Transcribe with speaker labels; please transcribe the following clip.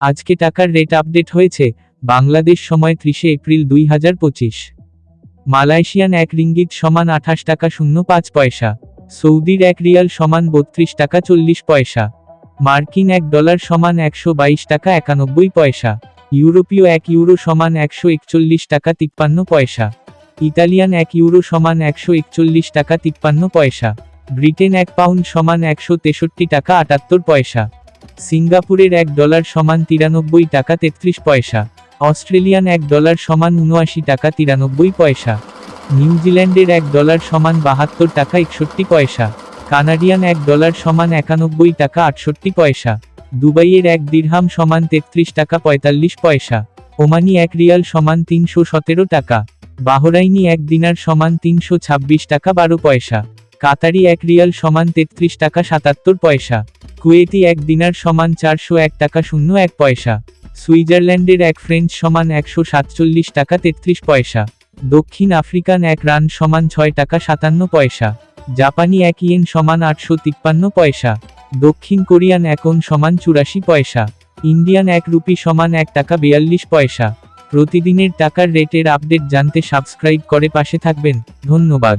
Speaker 1: আজকে টাকার rate update হয়েছে, বাংলাদেশ সময় ত্রিশে এপ্রিল দুই হাজার পঁচিশ। মালয়েশিয়ান এক রিঙ্গিত সমান আঠাশ টাকা শূন্য পাঁচ পয়সা, সৌদির এক রিয়াল সমান বত্রিশ টাকা চল্লিশ পয়সা, মার্কিন এক ডলার সমান একশো বাইশ টাকা একানব্বই পয়সা, ইউরোপীয় এক ইউরো সমান একশো একচল্লিশ টাকা তিপ্পান্ন পয়সা, ইতালিয়ান এক ইউরো সমান একশো একচল্লিশ টাকা তিপ্পান্ন পয়সা, ব্রিটেন এক পাউন্ড সমান একশো তেষট্টি টাকা আটাত্তর পয়সা। সিঙ্গাপুরের এক ডলার সমান তিরানব্বই টাকা তেত্রিশ পয়সা, অস্ট্রেলিয়ান এক ডলার সমান উনআশি টাকা তিরানব্বই পয়সা, নিউজিল্যান্ডের এক ডলার সমান বাহাত্তর টাকা একষট্টি পয়সা, কানাডিয়ান এক ডলার সমান একানব্বই টাকা আটষট্টি পয়সা, দুবাইয়ের এক দিরহাম সমান তেত্রিশ টাকা পঁয়তাল্লিশ পয়সা, ওমানি এক রিয়াল সমান তিনশো সতেরো টাকা, বাহরাইনি এক দিনার সমান তিনশো ছাব্বিশ টাকা বারো পয়সা। কাতারি এক রিয়াল সমান তেত্রিশ টাকা সাতাত্তর পয়সা। কুয়েতি এক দিনার সমান চারশো এক টাকা শূন্য এক পয়সা। সুইজারল্যান্ডের এক ফ্রেঞ্চ সমান একশো সাতচল্লিশ টাকা তেত্রিশ পয়সা। দক্ষিণ আফ্রিকান এক রান সমান ছয় টাকা সাতান্ন পয়সা। জাপানি এক ইয়েন সমান আটশো তিপ্পান্ন পয়সা। দক্ষিণ কোরিয়ান একন সমান চুরাশি পয়সা। ইন্ডিয়ান এক রুপি সমান এক টাকা বিয়াল্লিশ পয়সা। প্রতিদিনের টাকার রেটের আপডেট জানতে সাবস্ক্রাইব করে পাশে থাকবেন। ধন্যবাদ।